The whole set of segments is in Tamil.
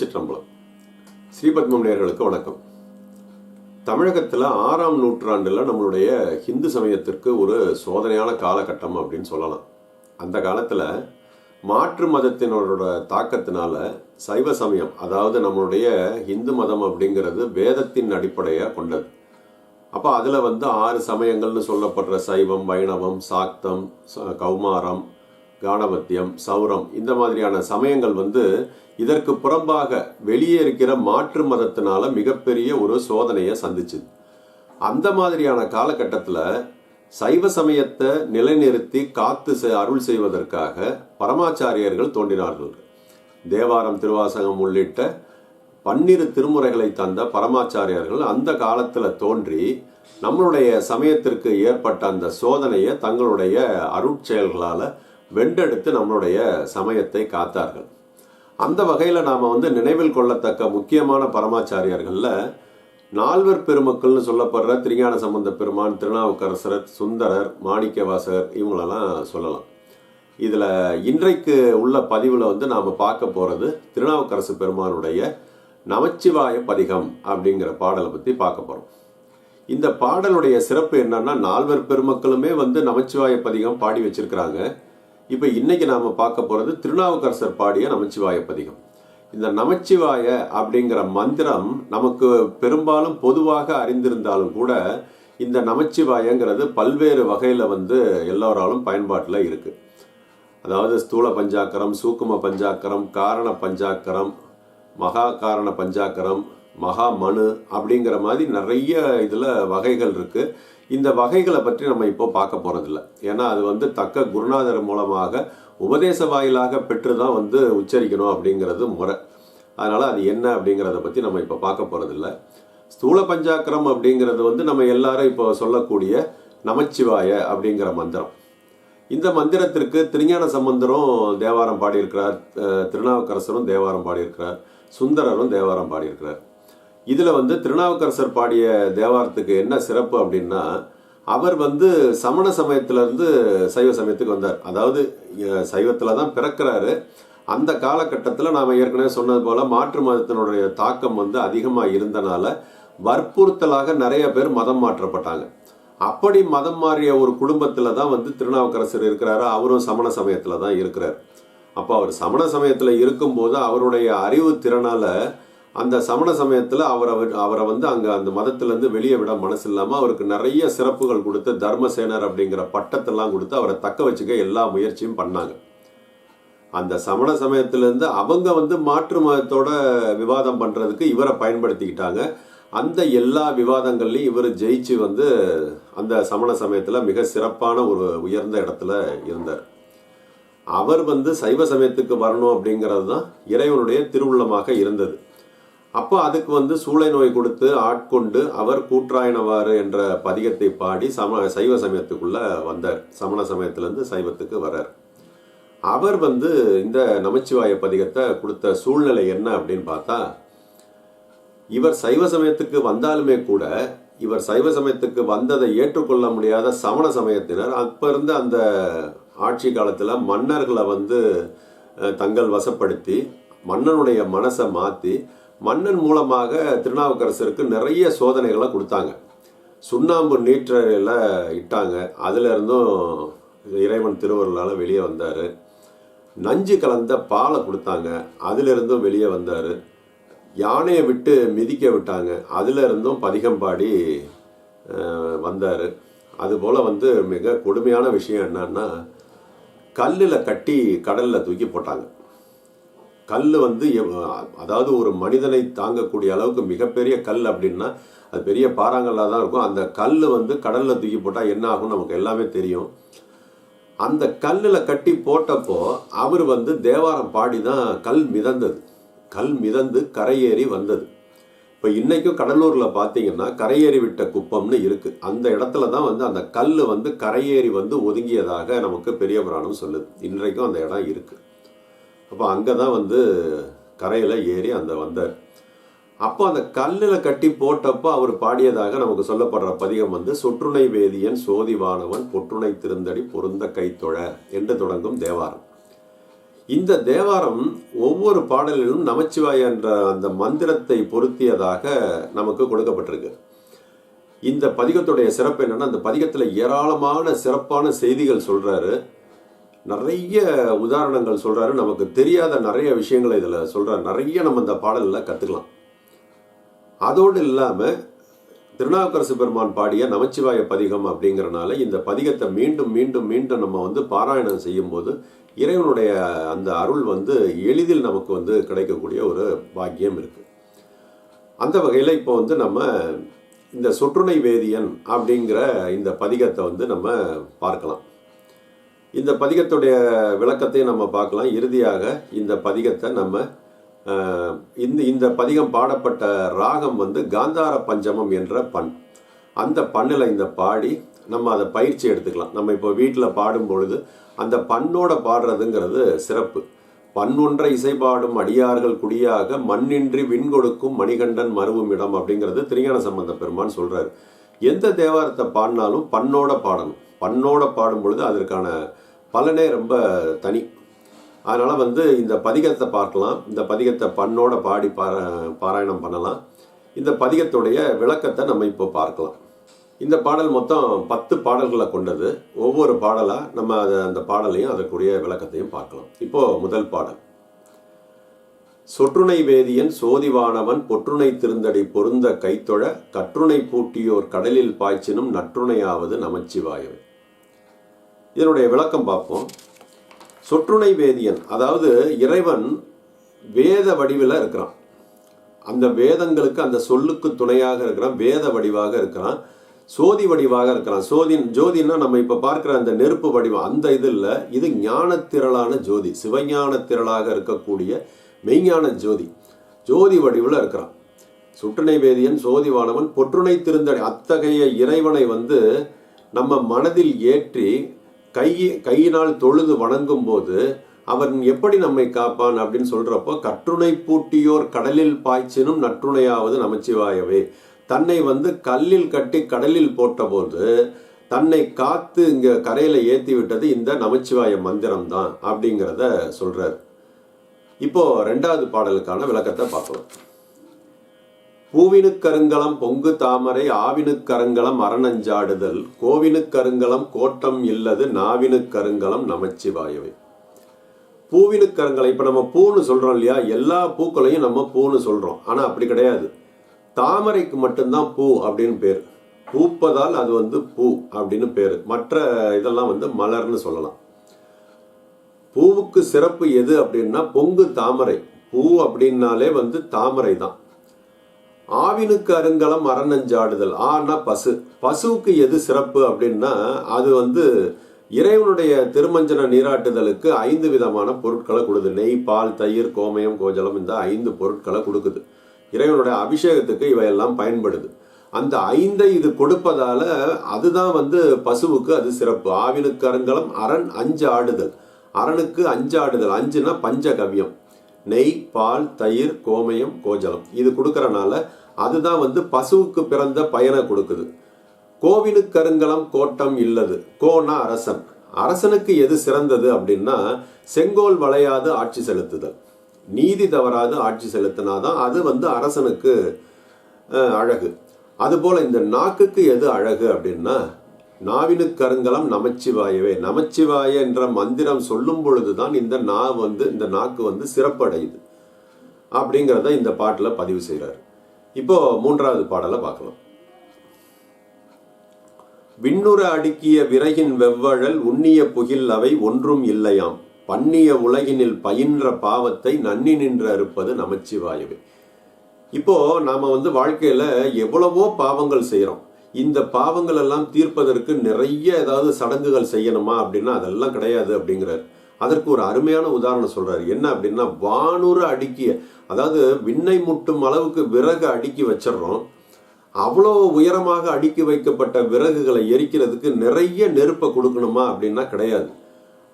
திருச்சிற்றம்பலம். ஸ்ரீபத்மம் நேர்களுக்கு வணக்கம். தமிழகத்தில் ஆறாம் நூற்றாண்டில் நம்மளுடைய ஹிந்து சமயத்திற்கு ஒரு சோதனையான காலகட்டம் அப்படின்னு சொல்லலாம். அந்த காலத்தில் மாற்று மதத்தினரோட தாக்கத்தினால சைவ சமயம் அதாவது நம்மளுடைய இந்து மதம் அப்படிங்கிறது வேதத்தின் அடிப்படையாக கொண்டது. அப்போ அதில் வந்து ஆறு சமயங்கள்னு சொல்லப்படுற சைவம் வைணவம் சாக்தம் கௌமாரம் கானபத்தியம் சௌரம் இந்த மாதிரியான சமயங்கள் வந்து இதற்கு புறம்பாக வெளியே இருக்கிற மாற்று மதத்தினால மிகப்பெரிய ஒரு சோதனையை சந்திச்சுது. அந்த மாதிரியான காலகட்டத்தில் சைவ சமயத்தை நிலைநிறுத்தி காத்து செ- அருள் செய்வதற்காக பரமாச்சாரியர்கள் தோன்றினார்கள். தேவாரம் திருவாசகம் உள்ளிட்ட பன்னிரு திருமுறைகளை தந்த பரமாச்சாரியர்கள் அந்த காலத்தில் தோன்றி நம்மளுடைய சமயத்திற்கு ஏற்பட்ட அந்த சோதனையை தங்களுடைய அருட்செயல்களால் வென்றெடுத்து நம்மளுடைய சமயத்தை காத்தார்கள். அந்த வகையில் நாம் வந்து நினைவில் கொள்ளத்தக்க முக்கியமான பரமாச்சாரியார்களில் நால்வர் பெருமக்கள்னு சொல்லப்படுற திருஞான சம்பந்த பெருமான் திருநாவுக்கரசர் சுந்தரர் மாணிக்கவாசகர் இவங்களெல்லாம் சொல்லலாம். இதில் இன்றைக்கு உள்ள பதிவில் வந்து நாம் பார்க்க போகிறது திருநாவுக்கரசு பெருமானுடைய நமச்சிவாய பதிகம் அப்படிங்கிற பாடலை பற்றி பார்க்க போகிறோம் இந்த பாடலுடைய சிறப்பு என்னன்னா நால்வர் பெருமக்களுமே வந்து நமச்சிவாய பதிகம் பாடி வச்சிருக்கிறாங்க. இப்போ இன்னைக்கு நாம் பார்க்க போகிறது திருநாவுக்கரசர் பாடிய நமச்சிவாய பதிகம். இந்த நமச்சிவாய அப்படிங்கிற மந்திரம் நமக்கு பெரும்பாலும் பொதுவாக அறிந்திருந்தாலும் கூட இந்த நமச்சிவாயங்கிறது பல்வேறு வகையில் வந்து எல்லோராலும் பயன்பாட்டில் இருக்குது அதாவது ஸ்தூல பஞ்சாக்கரம் சூக்கும பஞ்சாக்கரம் காரண பஞ்சாக்கரம் மகா காரண பஞ்சாக்கரம் மகா மனு அப்படிங்கிற மாதிரி நிறைய இதில் வகைகள் இருக்குது இந்த வகைகளை பற்றி நம்ம இப்போ பார்க்க போகிறதில்ல ஏன்னா அது வந்து தக்க குருநாதர் மூலமாக உபதேச வாயிலாக பெற்று தான் வந்து உச்சரிக்கணும் அப்படிங்கிறது முறை. அதனால் அது என்ன அப்படிங்கிறத பற்றி நம்ம இப்போ பார்க்க போறதில்ல. ஸ்தூல பஞ்சாக்கரம் அப்படிங்கிறது வந்து நம்ம எல்லாரும் இப்போ சொல்லக்கூடிய நமச்சிவாய அப்படிங்கிற மந்திரம். இந்த மந்திரத்திற்கு திருஞான சம்பந்தரும் தேவாரம் பாடியிருக்கிறார். திருநாவுக்கரசரும் தேவாரம் பாடியிருக்கிறார். சுந்தரரும் தேவாரம் பாடியிருக்கிறார். இதில் வந்து திருநாவுக்கரசர் பாடிய தேவாரத்துக்கு என்ன சிறப்பு அப்படின்னா அவர் வந்து சமண சமயத்திலேருந்து சைவ சமயத்துக்கு வந்தார். அதாவது சைவத்தில் தான் பிறக்கிறாரு. அந்த காலகட்டத்தில் நாம் ஏற்கனவே சொன்னது போல் மாற்று மதத்தினுடைய தாக்கம் வந்து அதிகமாக இருந்தனால வற்புறுத்தலாக நிறைய பேர் மதம் மாற்றப்பட்டாங்க. அப்படி மதம் மாறிய ஒரு குடும்பத்தில் தான் வந்து திருநாவுக்கரசர் இருக்கிறாரு. அவரும் சமண சமயத்தில் தான் இருக்கிறார். அப்போ அவர் சமண சமயத்தில் இருக்கும்போது அவருடைய அறிவு திறனால் அந்த சமண சமயத்தில் அவரை அவரை வந்து அங்கே அந்த மதத்திலேருந்து வெளியே விட மனசு இல்லாமல் அவருக்கு நிறைய சிறப்புகள் கொடுத்து தர்மசேனர் அப்படிங்கிற பட்டத்தெல்லாம் கொடுத்து அவரை தக்க வச்சுக்க எல்லா முயற்சியும் பண்ணாங்க. அந்த சமண சமயத்திலேருந்து அவங்க வந்து மாற்று மதத்தோட விவாதம் பண்ணுறதுக்கு இவரை பயன்படுத்திக்கிட்டாங்க. அந்த எல்லா விவாதங்கள்லையும் இவர் ஜெயிச்சு வந்து அந்த சமண சமயத்தில் மிக சிறப்பான ஒரு உயர்ந்த இடத்துல இருந்தார். அவர் வந்து சைவ சமயத்துக்கு வரணும் அப்படிங்கிறது தான் இறைவனுடைய திருவுள்ளமாக இருந்தது. அப்போ அதுக்கு வந்து சூளை நோய் கொடுத்து ஆட்கொண்டு அவர் கூற்றாயினவாறு என்ற பதிகத்தை பாடி சம சைவ சமயத்துக்குள்ள வந்தார். சமண சமயத்திலேருந்து சைவத்துக்கு வரார் அவர் வந்து இந்த நமச்சிவாய பதிகத்தை கொடுத்த சூழ்நிலை என்ன அப்படின்னு பார்த்தா இவர் சைவ சமயத்துக்கு வந்தாலுமே கூட இவர் சைவ சமயத்துக்கு வந்ததை ஏற்றுக்கொள்ள முடியாத சமண சமயத்தினர் அப்ப இருந்த அந்த ஆட்சி காலத்தில் மன்னர்களை வந்து அஹ், தங்கள் வசப்படுத்தி மன்னனுடைய மனசை மாற்றி மன்னன் மூலமாக திருநாவுக்கரசருக்கு நிறைய சோதனைகளை கொடுத்தாங்க. சுண்ணாம்பு நீற்றறையில் இட்டாங்க. அதிலிருந்தும் இறைவன் திருவருளால் வெளியே வந்தார். நஞ்சு கலந்த பாலை கொடுத்தாங்க. அதிலிருந்தும் வெளியே வந்தார். யானையை விட்டு மிதிக்க விட்டாங்க. அதிலிருந்தும் பதிகம்பாடி பதிகம் பாடி வந்தார். அதுபோல் வந்து மிக கொடுமையான விஷயம் என்னன்னா கல்லில் கட்டி கடலில் தூக்கி போட்டாங்க. கல் வந்து எவ்- அதாவது ஒரு மனிதனை தாங்கக்கூடிய அளவுக்கு மிகப்பெரிய கல் அப்படின்னா அது பெரிய பாறாங்கல்லாக தான் இருக்கும். அந்த கல் வந்து கடலில் தூக்கி போட்டால் என்ன ஆகும் நமக்கு எல்லாமே தெரியும். அந்த கல்லில் கட்டி போட்டப்போ அவர் வந்து தேவாரம் பாடி தான் கல் மிதந்தது. கல் மிதந்து கரையேறி வந்தது. இப்போ இன்றைக்கும் கடலூரில் பார்த்தீங்கன்னா கரையேறி விட்ட குப்பம்னு இருக்குது அந்த இடத்துல தான் வந்து அந்த கல் வந்து கரையேறி வந்து ஒதுங்கியதாக நமக்கு பெரிய புராணம் சொல்லுது. இன்றைக்கும் அந்த இடம் இருக்குது அப்போ அங்கே தான் வந்து கரையில் ஏறி அந்த வந்தார். அப்போ அந்த கல்லில் கட்டி போட்டப்போ அவர் பாடியதாக நமக்கு சொல்லப்படுற பதிகம் வந்து சொற்றுணை வேதியன் சோதிவானவன் பொற்றுணை திருந்தடி பொருந்த கைத்தொழ என்று தொடங்கும் தேவாரம். இந்த தேவாரம் ஒவ்வொரு பாடலிலும் நமச்சிவாய என்ற அந்த மந்திரத்தை பொருத்தியதாக நமக்கு கொடுக்கப்பட்டிருக்கு. இந்த பதிகத்துடைய சிறப்பு என்னென்னா அந்த பதிகத்தில் ஏராளமான சிறப்பான செய்திகள் சொல்கிறாரு நிறைய உதாரணங்கள் சொல்கிறாரு நமக்கு தெரியாத நிறைய விஷயங்களை இதில் சொல்கிறார் நிறைய நம்ம இந்த பாடலில் கற்றுக்கலாம் அதோடு இல்லாமல் திருநாவுக்கரசு பெருமான் பாடிய நமச்சிவாய பதிகம் அப்படிங்கிறனால இந்த பதிகத்தை மீண்டும் மீண்டும் மீண்டும் நம்ம வந்து பாராயணம் செய்யும்போது இறைவனுடைய அந்த அருள் வந்து எளிதில் நமக்கு வந்து கிடைக்கக்கூடிய ஒரு பாக்கியம் இருக்குது அந்த வகையில் இப்போ வந்து நம்ம இந்த சொற்றுணை வேதியன் அப்படிங்கிற இந்த பதிகத்தை வந்து நம்ம பார்க்கலாம். இந்த பதிகத்துடைய விளக்கத்தையும் நம்ம பார்க்கலாம். இறுதியாக இந்த பதிகத்தை நம்ம இந்த இந்த பதிகம் பாடப்பட்ட ராகம் வந்து காந்தார பஞ்சமம் என்ற பண். அந்த பண்ணில் இந்த பாடி நம்ம அதை பயிற்சி எடுத்துக்கலாம். நம்ம இப்போ வீட்டில் பாடும் பொழுது அந்த பண்ணோட பாடுறதுங்கிறது சிறப்பு. பன்னொன்றை இசைபாடும் அடியார்கள் குடியாக மண்ணின்றி விண் கொடுக்கும் மணிகண்டன் மருவும் இடம் அப்படிங்கிறது திருஞான சம்பந்த பெருமான் சொல்கிறார் எந்த தேவாரத்தை பாடினாலும் பண்ணோட பாடணும். பண்ணோட பாடும் பொழுது அதற்கான பலனே ரொம்ப தனி. அதனால் வந்து இந்த பதிகத்தை பார்க்கலாம். இந்த பதிகத்தை பண்ணோட பாடி பாரா பாராயணம் பண்ணலாம். இந்த பதிகத்துடைய விளக்கத்தை நம்ம இப்போ பார்க்கலாம். இந்த பாடல் மொத்தம் பத்து பாடல்களை கொண்டது. ஒவ்வொரு பாடலாக நம்ம அதை அந்த பாடலையும் அதற்குரிய விளக்கத்தையும் பார்க்கலாம். இப்போ முதல் பாடல். சொற்றுணை வேதியன் சோதிவானவன் பொற்றுணை திருந்தடி பொருந்த கைத்தொழ கற்றுணை பூட்டியோர் கடலில் பாய்ச்சினும் நற்றுணையாவது நமச்சிவாயவை. இதனுடைய விளக்கம் பார்ப்போம். சொற்றுணை வேதியன் அதாவது இறைவன் வேத வடிவில் இருக்கிறான். அந்த வேதங்களுக்கு அந்த சொல்லுக்கு துணையாக இருக்கிறான் வேத வடிவாக இருக்கிறான் சோதி வடிவாக இருக்கிறான். சோதி ஜோதின்னா நம்ம இப்போ பார்க்குற அந்த நெருப்பு வடிவம் அந்த இதில் இது ஞானத்திரளான ஜோதி சிவஞான திரளாக இருக்கக்கூடிய மெய்ஞான ஜோதி ஜோதி வடிவில் இருக்கிறான். சுற்றுணை வேதியன் சோதிவானவன் பொற்றுணை திருந்தடை அத்தகைய இறைவனை வந்து நம்ம மனதில் ஏற்றி கை கையினால் தொழுது வணங்கும் போது அவன் எப்படி நம்மை காப்பான் அப்படின்னு சொல்றப்போ கற்றுணை பூட்டியோர் கடலில் பாய்ச்சினும் நற்றுணையாவது நமச்சிவாயவே. தன்னை வந்து கல்லில் கட்டி கடலில் போட்டபோது தன்னை காத்து இங்க கரையில ஏத்தி விட்டது இந்த நமச்சிவாய மந்திரம் தான் அப்படிங்கிறத சொல்றார். இப்போ ரெண்டாவது பாடலுக்கான விளக்கத்தை பார்க்கலாம் பூவினுக்கருங்கலம் பொங்கு தாமரை ஆவினுக்கருங்கலம் அரணஞ்சாடுதல். கோவினுக்கருங்கலம் கோட்டம் இல்லது நாவினுக்கருங்கலம் நமச்சிவாயவை. பூவினுக்கருங்கலம் இப்போ நம்ம பூன்னு சொல்கிறோம் இல்லையா? எல்லா பூக்களையும் நம்ம பூன்னு சொல்கிறோம் ஆனால் அப்படி கிடையாது. தாமரைக்கு மட்டும்தான் பூ அப்படின்னு பேர். பூப்பதால் அது வந்து பூ அப்படின்னு பேர். மற்ற இதெல்லாம் வந்து மலர்னு சொல்லலாம். பூவுக்கு சிறப்பு எது அப்படின்னா பொங்கு தாமரை. பூ அப்படின்னாலே வந்து தாமரை தான். ஆவினுக்கு அருங்கலம் அரணஞ்சாடுதல் ஆனா பசு பசுவுக்கு எது சிறப்பு அப்படின்னா அது வந்து இறைவனுடைய திருமஞ்சன நீராட்டுதலுக்கு ஐந்து விதமான பொருட்களை கொடுக்குது. நெய் பால் தயிர் கோமயம் கோஜலம் இந்த ஐந்து பொருட்களை கொடுக்குது. இறைவனுடைய அபிஷேகத்துக்கு இவையெல்லாம் பயன்படுது. அந்த ஐந்தை இது கொடுப்பதால அதுதான் வந்து பசுவுக்கு அது சிறப்பு. ஆவினுக்கு அருங்கலம் அரண் அஞ்சு ஆடுதல் அரணுக்கு அஞ்சு ஆடுதல் அஞ்சுனா பஞ்சகவியம். நெய் பால் தயிர் கோமயம் கோஜலம். இது கொடுக்கறனால அதுதான் வந்து பசுவுக்கு பிறந்த பயனை கொடுக்குது. கோவிலு கருங்கலம் கோட்டம் இல்லது. கோனா அரசன். அரசனுக்கு எது சிறந்தது அப்படின்னா செங்கோல் வளையாது ஆட்சி செலுத்துதல். நீதி தவறாது ஆட்சி செலுத்தினாதான் அது வந்து அரசனுக்கு அழகு. அதுபோல இந்த நாக்குக்கு எது அழகு அப்படின்னா நாவினு கருங்கலம் நமச்சிவாயவே. நமச்சிவாய என்ற மந்திரம் சொல்லும் பொழுதுதான் இந்த நா வந்து இந்த நாக்கு வந்து சிறப்படையுது. அப்படிங்கிறத இந்த பாட்டில் பதிவு செய்கிறார் இப்போ மூன்றாவது பாடலை பார்க்கலாம். விண்ணுற அடுக்கிய விறகின் வெவ்வழல் உண்ணிய புகில் அவை ஒன்றும் இல்லையாம். பண்ணிய உலகினில் பயின்ற பாவத்தை நன்னி நின்று அறுப்பது நமச்சிவாயவே. இப்போ நாம வந்து வாழ்க்கையில எவ்வளவோ பாவங்கள் செய்கிறோம் இந்த பாவங்கள் எல்லாம் தீர்ப்பதற்கு நிறைய ஏதாவது சடங்குகள் செய்யணுமா அப்படின்னா அதெல்லாம் கிடையாது அப்படிங்கிறார். அதற்கு ஒரு அருமையான உதாரணம் சொல்றாரு. என்ன அப்படின்னா வானூறு அடுக்கிய அதாவது விண்ணை முட்டும் அளவுக்கு விறகு அடுக்கி வச்சிடுறோம். அவ்வளோ உயரமாக அடுக்கி வைக்கப்பட்ட விறகுகளை எரிக்கிறதுக்கு நிறைய நெருப்பை கொடுக்கணுமா அப்படின்னா கிடையாது.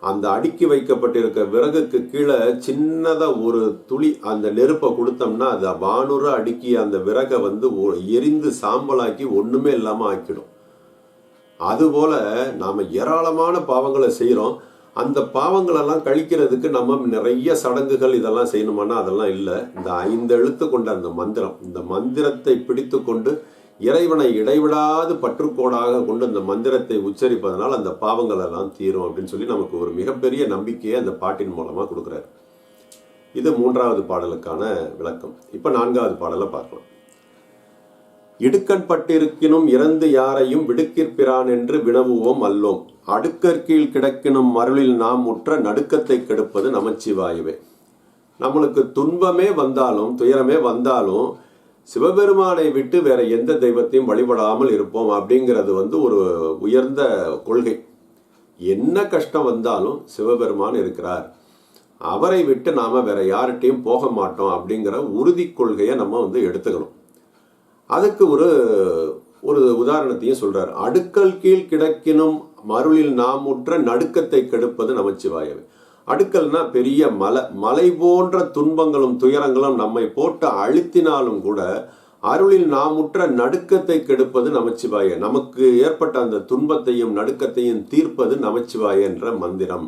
அந்த அடுக்கி வைக்கப்பட்டிருக்க விறகுக்கு கீழே சின்னதாக ஒரு துளி அந்த நெருப்பை கொடுத்தோம்னா அது வானுர அடுக்கி அந்த விறகை வந்து எரிந்து சாம்பலாக்கி ஒன்றுமே இல்லாமல் ஆக்கிடும். அதுபோல நாம் ஏராளமான பாவங்களை செய்கிறோம் அந்த பாவங்களெல்லாம் கழிக்கிறதுக்கு நம்ம நிறைய சடங்குகள் இதெல்லாம் செய்யணுமானா அதெல்லாம் இல்லை. இந்த ஐந்து எழுத்து கொண்ட அந்த மந்திரம் இந்த மந்திரத்தை பிடித்து கொண்டு இறைவனை இடைவிடாது பற்றுக்கோடாக கொண்டு அந்த மந்திரத்தை உச்சரிப்பதனால் அந்த பாவங்கள் எல்லாம் தீரும் அப்படின்னு சொல்லி நமக்கு ஒரு மிகப்பெரிய நம்பிக்கையை அந்த பாட்டின் மூலமாக கொடுக்குறாரு. இது மூன்றாவது பாடலுக்கான விளக்கம். இப்போ நான்காவது பாடலை பார்க்கலாம். இடுக்கண் பட்டிருக்கினும் இறந்து யாரையும் விடுக்கிற்பிறான் என்று வினவுவோம் அல்லோம். அடுக்கற்கீழ் கிடக்கினும் மருளில் நாம் முற்ற நடுக்கத்தை கெடுப்பது நமச்சிவாயுவே. நம்மளுக்கு துன்பமே வந்தாலும் துயரமே வந்தாலும் சிவபெருமானை விட்டு வேற எந்த தெய்வத்தையும் வழிபடாமல் இருப்போம் அப்படிங்கிறது வந்து ஒரு உயர்ந்த கொள்கை. என்ன கஷ்டம் வந்தாலும் சிவபெருமான் இருக்கிறார். அவரை விட்டு நாம் வேற யார்கிட்டையும் போக மாட்டோம் அப்படிங்கிற உறுதி கொள்கையை நம்ம வந்து எடுத்துக்கணும். அதுக்கு ஒரு ஒரு உதாரணத்தையும் சொல்கிறார் அடுக்கல் கீழ் கிடக்கினும் மருளில் நாம் நடுக்கத்தை கெடுப்பது நமச்சிவாயவே அடுக்கல்னா பெரிய மலை மலை போன்ற துன்பங்களும் துயரங்களும் நம்மை போட்டு அழுத்தினாலும் கூட அருளில் நாம் உற்ற நடுக்கத்தை கெடுப்பது நமச்சிவாய நமக்கு ஏற்பட்ட அந்த துன்பத்தையும் நடுக்கத்தையும் தீர்ப்பது நமச்சிவாய என்ற மந்திரம்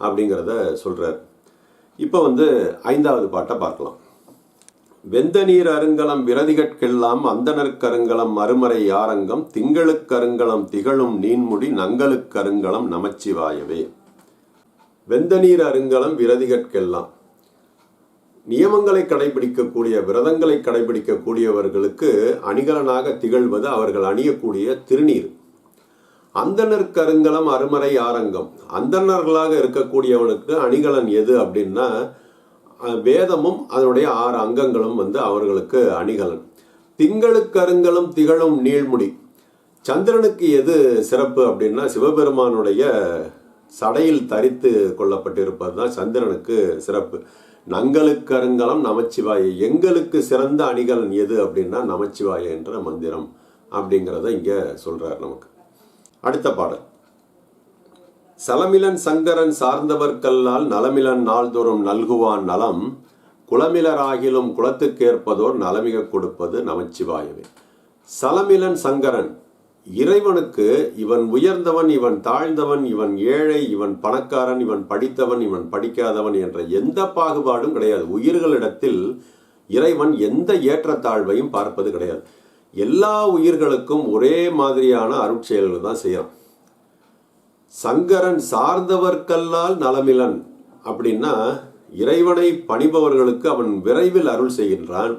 அப்படிங்கிறத சொல்றார். இப்போ வந்து ஐந்தாவது பாட்டை பார்க்கலாம். வெந்த நீர் அருங்கலம் விரதிகட்கெல்லாம் அந்தணர்க்கருங்கலம் மறுமறை யாரங்கம் திங்களுக்கருங்கலம் திகழும் நீன்முடி நங்களுக்கருங்கலம் நமச்சிவாயவே. வெந்த நீர் அருங்கலம் விரதிகட்கெல்லாம் நியமங்களை கடைபிடிக்கக்கூடிய விரதங்களை கடைபிடிக்கக்கூடியவர்களுக்கு அணிகலனாக திகழ்வது அவர்கள் அணியக்கூடிய திருநீர். அந்தனர் கருங்கலம் அருமறை ஆரங்கம் அந்தணர்களாக இருக்கக்கூடியவனுக்கு அணிகலன் எது அப்படின்னா வேதமும் அதனுடைய ஆறு அங்கங்களும் வந்து அவர்களுக்கு அணிகலன். திங்களுக்கருங்கலும் திகழும் நீள்முடி. சந்திரனுக்கு எது சிறப்பு அப்படின்னா சிவபெருமானுடைய சடையில் தரித்து கொள்ளப்பட்டிருப்பது தான் சந்திரனுக்கு சிறப்பு. நங்களுக்கு அருங்கலம் நமச்சிவாய. எங்களுக்கு சிறந்த அணிகலன் எது அப்படின்னா நமச்சிவாய என்ற மந்திரம் அப்படிங்கிறத இங்கே சொல்கிறார் நமக்கு. அடுத்த பாடல். சலமிலன் சங்கரன் சார்ந்தவர்கல்லால் நலமிலன் நாள்தோறும் நல்குவான் நலம் குளமிலராகிலும் குலத்துக்கேற்பதோர் நலமிக கொடுப்பது நமச்சிவாயவே. சலமிலன் சங்கரன் இறைவனுக்கு இவன் உயர்ந்தவன் இவன் தாழ்ந்தவன் இவன் ஏழை இவன் பணக்காரன் இவன் படித்தவன் இவன் படிக்காதவன் என்ற எந்த பாகுபாடும் கிடையாது. உயிர்களிடத்தில் இறைவன் எந்த ஏற்றத்தாழ்வையும் பார்ப்பது கிடையாது. எல்லா உயிர்களுக்கும் ஒரே மாதிரியான அருட்செயல்கள் தான் செய்கிறான் சங்கரன் சார்ந்தவர்க்கல்லால் நலமிலன் அப்படின்னா இறைவனை பணிபவர்களுக்கு அவன் விரைவில் அருள் செய்கின்றான்.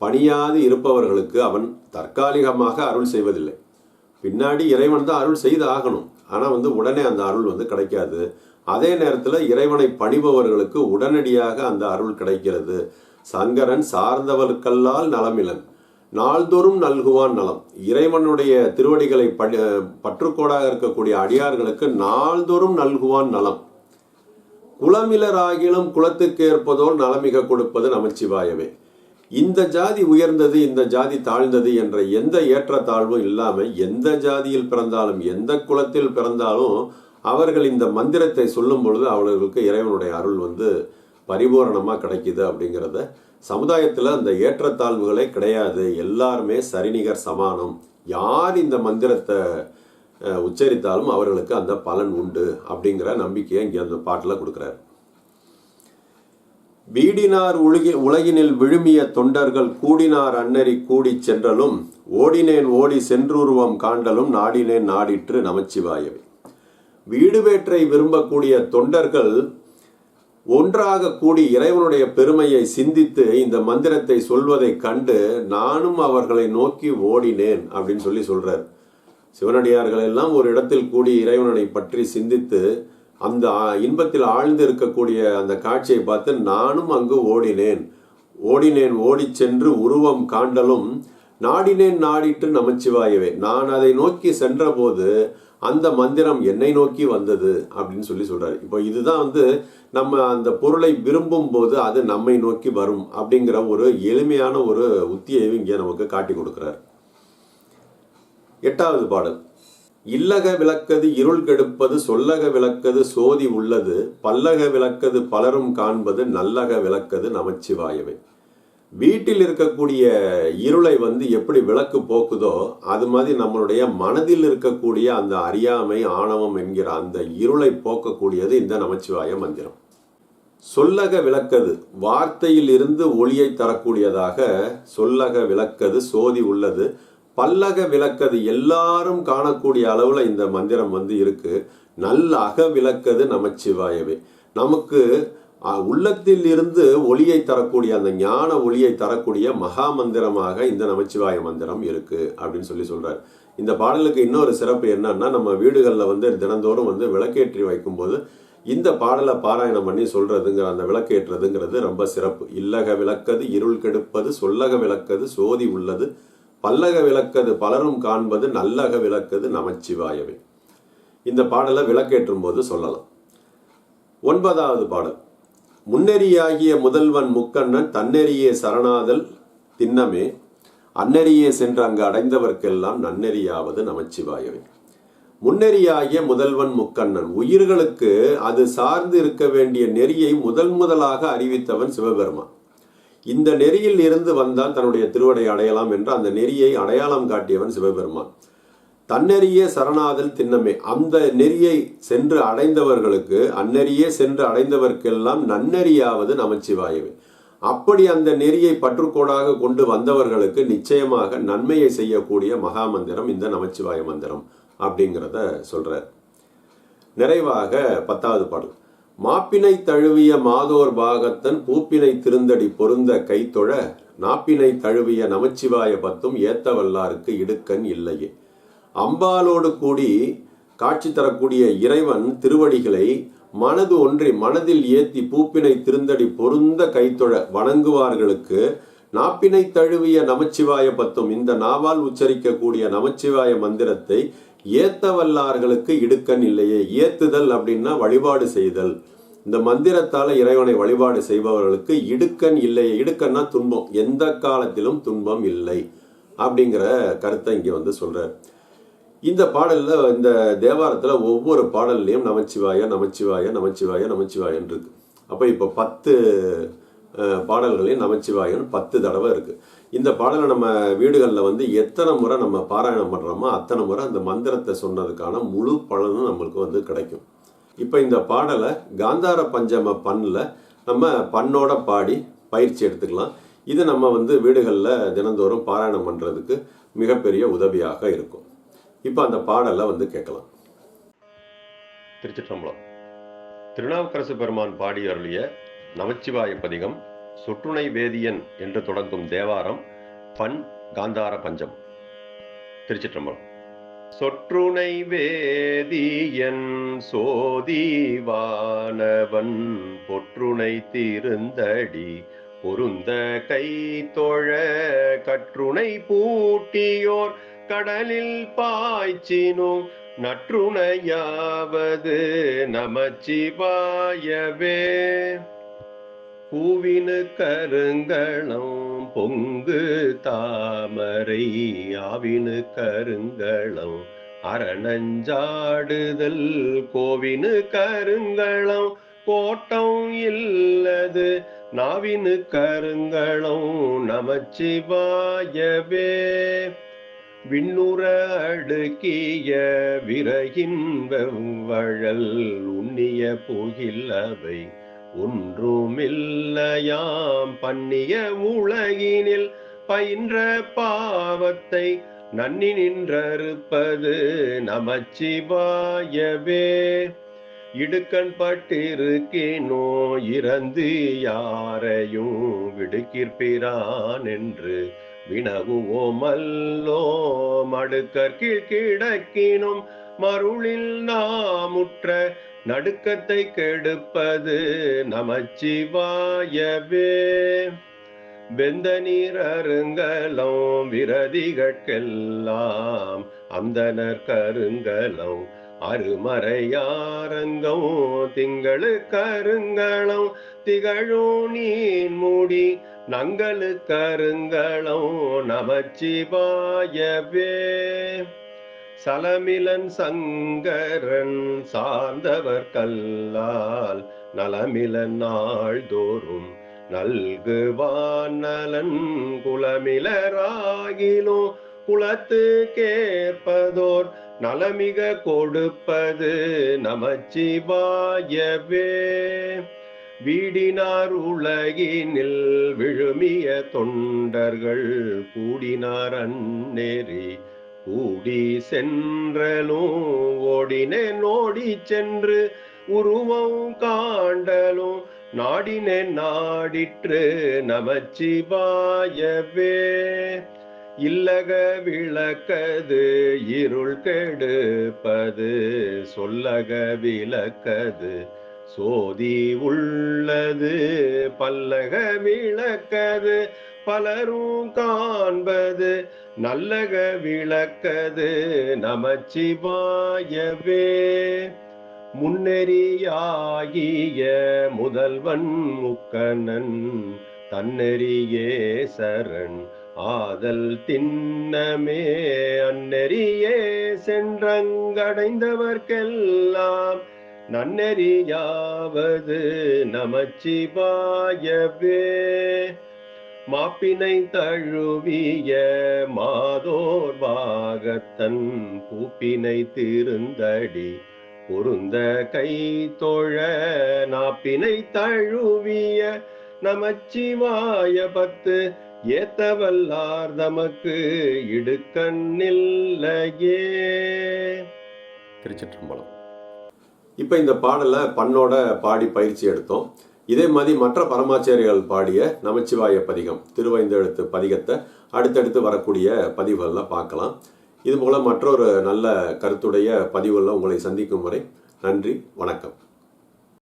பணியாது இருப்பவர்களுக்கு அவன் தற்காலிகமாக அருள் செய்வதில்லை. பின்னாடி இறைவன் தான் அருள் செய்து ஆகணும் ஆனால் வந்து உடனே அந்த அருள் வந்து கிடைக்காது. அதே நேரத்தில் இறைவனை பணிபவர்களுக்கு உடனடியாக அந்த அருள் கிடைக்கிறது. சங்கரன் சார்ந்தவர்க்கல்லால் நலமிலன். நாள்தோறும் நல்குவான் நலம். இறைவனுடைய திருவடிகளை படி பற்றுக்கோடாக இருக்கக்கூடிய அடியார்களுக்கு நாள்தோறும் நல்குவான் நலம். குளமிலராகிலும் குலத்துக்கு ஏற்பதோல் நலமிக கொடுப்பது நமச்சிவாயவே. இந்த ஜாதி உயர்ந்தது இந்த ஜாதி தாழ்ந்தது என்ற எந்த ஏற்றத்தாழ்வும் இல்லாமல் எந்த ஜாதியில் பிறந்தாலும் எந்த குலத்தில் பிறந்தாலும் அவர்கள் இந்த மந்திரத்தை சொல்லும் பொழுது அவர்களுக்கு இறைவனுடைய அருள் வந்து பரிபூரணமாக கிடைக்கிது அப்படிங்கிறத சமுதாயத்துல அந்த ஏற்றத்தாழ்வுகளே கிடையாது. எல்லாருமே சரிநிகர் சமானம். யார் இந்த மந்திரத்தை உச்சரித்தாலும் அவர்களுக்கு அந்த பலன் உண்டு அப்படிங்கிற நம்பிக்கையை இங்கே அந்த பாட்டில் கொடுக்குறாரு. வீடினார் உலகி உலகினில் விழுமிய தொண்டர்கள் கூடினார் அன்னறி கூடி சென்றலும் ஓடினேன் ஓடி சென்றுருவம் காண்டலும் நாடினேன் நாடிற்று நமச்சிவாயவே. வீடு வேற்றை விரும்பக்கூடிய தொண்டர்கள் ஒன்றாக கூடி இறைவனுடைய பெருமையை சிந்தித்து இந்த மந்திரத்தை சொல்வதை கண்டு நானும் அவர்களை நோக்கி ஓடினேன் அப்படின்னு சொல்லி சொல்றார். சிவனடியார்கள் எல்லாம் ஒரு இடத்தில் கூடி இறைவனை பற்றி சிந்தித்து அந்த இன்பத்தில் ஆழ்ந்து இருக்கக்கூடிய அந்த காட்சியை பார்த்து நானும் அங்கு ஓடினேன். ஓடினேன் ஓடிச் சென்று உருவம் காண்டலும் நாடினேன் நாடிட்டு நமச்சிவாயவே. நான் அதை நோக்கி சென்றபோது அந்த மந்திரம் என்னை நோக்கி வந்தது அப்படின்னு சொல்லி சொல்கிறார் இப்போ இதுதான் வந்து நம்ம அந்த பொருளை விரும்பும் போது அது நம்மை நோக்கி வரும் அப்படிங்கிற ஒரு எளிமையான ஒரு உத்தியை இங்கே நமக்கு காட்டி கொடுக்குறார். எட்டாவது பாடல். இல்லக விளக்கது இருள் கெடுப்பது சொல்லக விளக்கது சோதி உள்ளது பல்லக விளக்கது பலரும் காண்பது நல்லக விளக்கது நமச்சிவாயவை. வீட்டில் இருக்கக்கூடிய இருளை வந்து எப்படி விளக்கு போக்குதோ அது மாதிரி நம்மளுடைய மனதில் இருக்கக்கூடிய அந்த அறியாமை ஆணவம் என்கிற அந்த இருளை போக்கக்கூடியது இந்த நமச்சிவாய மந்திரம். சொல்லக விளக்கது வார்த்தையில் இருந்து ஒளியை தரக்கூடியதாக சொல்லக விளக்கது சோதி உள்ளது. பல்லக விளக்கது எல்லாரும் காணக்கூடிய அளவில் இந்த மந்திரம் வந்து இருக்கு. நல்ல அக விளக்கது நமச்சிவாயவே. நமக்கு உள்ளத்தில் இருந்து ஒளியை தரக்கூடிய அந்த ஞான ஒளியை தரக்கூடிய மகா மந்திரமாக இந்த நமச்சிவாய மந்திரம் இருக்கு அப்படின்னு சொல்லி சொல்றாரு. இந்த பாடலுக்கு இன்னொரு சிறப்பு என்னன்னா நம்ம வீடுகளில் வந்து தினந்தோறும் வந்து விளக்கேற்றி வைக்கும்போது இந்த பாடலை பாராயணம் பண்ணி சொல்றதுங்கிற அந்த விளக்கேற்றுறதுங்கிறது ரொம்ப சிறப்பு. இல்லக விளக்கது இருள் கெடுப்பது சொல்லக விளக்கது சோதி உள்ளது பல்லக விளக்கது பலரும் காண்பது நல்லக விளக்கது நமச்சிவாயவே. இந்த பாடலை விளக்கேற்றும் போது சொல்லலாம். ஒன்பதாவது பாடல். முன்னெறியாகிய முதல்வன் முக்கண்ணன் தன்னெறியே சரணாதல் திண்ணமே அந்நெறியே சென்று அங்கு அடைந்தவர்க்கெல்லாம் நன்னெறியாவது நமச்சிவாயவே. முன்னெறியாகிய முதல்வன் முக்கண்ணன் உயிர்களுக்கு அது சார்ந்து இருக்க வேண்டிய நெறியை முதல் முதலாக அறிவித்தவன் சிவபெருமான். இந்த நெறியில் இருந்து வந்தால் தன்னுடைய திருவடை அடையலாம் என்று அந்த நெறியை அடையாளம் காட்டியவன் சிவபெருமான். தன்னெறியே சரணாதல் திண்ணமே. அந்த நெறியை சென்று அடைந்தவர்களுக்கு அந்நெறியே சென்று அடைந்தவர்க்கெல்லாம் நன்னெறியாவது நமச்சிவாயவே. அப்படி அந்த நெறியை பற்றுக்கோடாக கொண்டு வந்தவர்களுக்கு நிச்சயமாக நன்மையை செய்யக்கூடிய மகாமந்திரம் இந்த நமச்சிவாய மந்திரம் அப்படிங்கிறத சொல்றார். நிறைவாக பத்தாவது பாடல். மாப்பினை தழுவிய மாதோர் பாகத்தன் பூப்பினை திருந்தடி பொருந்த கைத்தொழ நாப்பினை தழுவிய நமச்சிவாய பத்தும் ஏத்தவல்லாருக்கு இடுக்கண் இல்லையே. அம்பாலோடு கூடி காட்சி தரக்கூடிய இறைவன் திருவடிகளை மனது ஒன்றி மனதில் ஏத்தி பூப்பினை திருந்தடி பொருந்த கைத்தொழ வணங்குவார்களுக்கு நாப்பினை தழுவிய நமச்சிவாய பத்தும் இந்த நாவால் உச்சரிக்கக்கூடிய நமச்சிவாய மந்திரத்தை ஏத்தவல்லார்களுக்கு இடுக்கன் இல்லையே ஏத்துதல் அப்படின்னா வழிபாடு செய்தல். இந்த மந்திரத்தால் இறைவனை வழிபாடு செய்பவர்களுக்கு இடுக்கன் இல்லையே இடுக்கன்னா துன்பம். எந்த காலத்திலும் துன்பம் இல்லை அப்படிங்கிற கருத்தை இங்கே வந்து சொல்கிறேன் இந்த பாடலில் இந்த தேவாரத்தில் ஒவ்வொரு பாடல்லையும் நமச்சிவாய நமச்சிவாய நமச்சிவாய நமச்சிவாயன் இருக்கு. அப்போ இப்போ பத்து பாடல்களையும் நமச்சிவாயன் பத்து தடவை இருக்குது இந்த பாடலை நம்ம வீடுகளில் வந்து எத்தனை முறை நம்ம பாராயணம் பண்ணுறோமோ அத்தனை முறை அந்த மந்திரத்தை சொன்னதுக்கான முழு பலனும் நம்மளுக்கு வந்து கிடைக்கும். இப்போ இந்த பாடலை காந்தார பஞ்சம பண்ணில் நம்ம பண்ணோட பாடி பயிற்சி எடுத்துக்கலாம். இது நம்ம வந்து வீடுகளில் தினந்தோறும் பாராயணம் பண்ணுறதுக்கு மிகப்பெரிய உதவியாக இருக்கும். இப்போ அந்த பாடலை வந்து கேட்கலாம். திருச்சிற்றம்பலம். திருநாவுக்கரசு பெருமான் பாடி அருளிய நமச்சிவாய பதிகம் சொற்றுணை வேதியன் என்று தொடங்கும் தேவாரம் பண் காந்தார பஞ்சம். திருச்சிற்றம்பலம். சொற்றுணை வேதியன் சோதிவானவன் பொற்றுணை திருந்தடி பொருந்த கை தொழ கற்றுணை பூட்டியோர் கடலில் பாய்ச்சினும். நற்றுணையாவது நமச்சிவாயவே. பூவினு கருங்களம் பொங்கு தாமரை ஆவினு கருங்களம் அரணஞ்சாடுதல். கோவினு கருங்களம் கோட்டம் இல்லது. நாவினு கருங்களம் நமச்சிவாயவே. விண்ணுற அடுக்கிய விறகின் வழல் உண்ணிய புகில் அவை ஒன்றுமில்லையாம் பண்ணிய உலகினில் பயின்ற பாவத்தை நன்னி நின்றறுப்பது நமச்சிவாயவே. இடுக்கண் பட்டிருக்கேனோ இறந்து யாரையும் விடுக்கிற்பிரான் என்று வினவுவோமல்லோ மடுக்கற்கீழ் கிடக்கினும் மருளில் நாமுற்ற நடுக்கத்தை கெடுப்பது நமச்சிவாயவே. வெந்த நீர் அருங்கலம் விரதிகட்கெல்லாம் அந்தனர் கருங்கலம் அருமறையாரங்கம் திங்களு கருங்கலம் திகழும் நீன் மூடி நங்களு கருங்கலம் நமச்சிவாயவே. சலமிலன் சங்கரன் சார்ந்தவர் கல்லால் நலமிலன் நாள்தோறும் நல்குவான் நலன் குலமிலராகிலும் குலத்து கேற்பதோர் நலமிக கொடுப்பது நமச்சிவாயவே. வீடினார் உலகினில் விழுமிய தொண்டர்கள் கூடினார் அந்நெறி கூடி சென்றலும் ஓடினே நோடி சென்று உருவம் காண்டலும் நாடினே நாடிற்று நமச்சிவாயவே. இல்லக விளக்கது இருள் கெடுப்பது சொல்லக விளக்கது சோதி உள்ளது பல்லக விளக்கது பலரும் காண்பது நல்லக விளக்கது நமச்சிவாயவே. முன்னெறியாகிய முதல்வன் முக்கணன் தன்னெறியே சரண் ஆதல் தின்னமே. அந்நெறியே சென்றங்கடைந்தவர்க்கெல்லாம் நன்னெறியாவது நமச்சிவாயவே. மாப்பினை தழுவிய மாதோர் பாகத்தன் பூப்பினை திருந்தடி. பொருந்த கை தொழ நாப்பினை தழுவிய நமச்சிவாய பத்து ஏத்தவல்லார் தமக்கு இடுக்கண்ணில்லையே திருச்சிற்றம்பலம். இப்போ இந்த பாடலை பண்ணோட பாடி பயிற்சி எடுத்தோம். இதே மாதிரி மற்ற பரமாச்சாரிகள் பாடிய நமச்சிவாய பதிகம் திருவைந்தெழுத்து பதிகத்தை அடுத்தடுத்து வரக்கூடிய பதிவுகளில் பார்க்கலாம். இது மூலம் மற்றொரு நல்ல கருத்துடைய பதிவுகளில் உங்களை சந்திக்கும் வரை நன்றி வணக்கம்.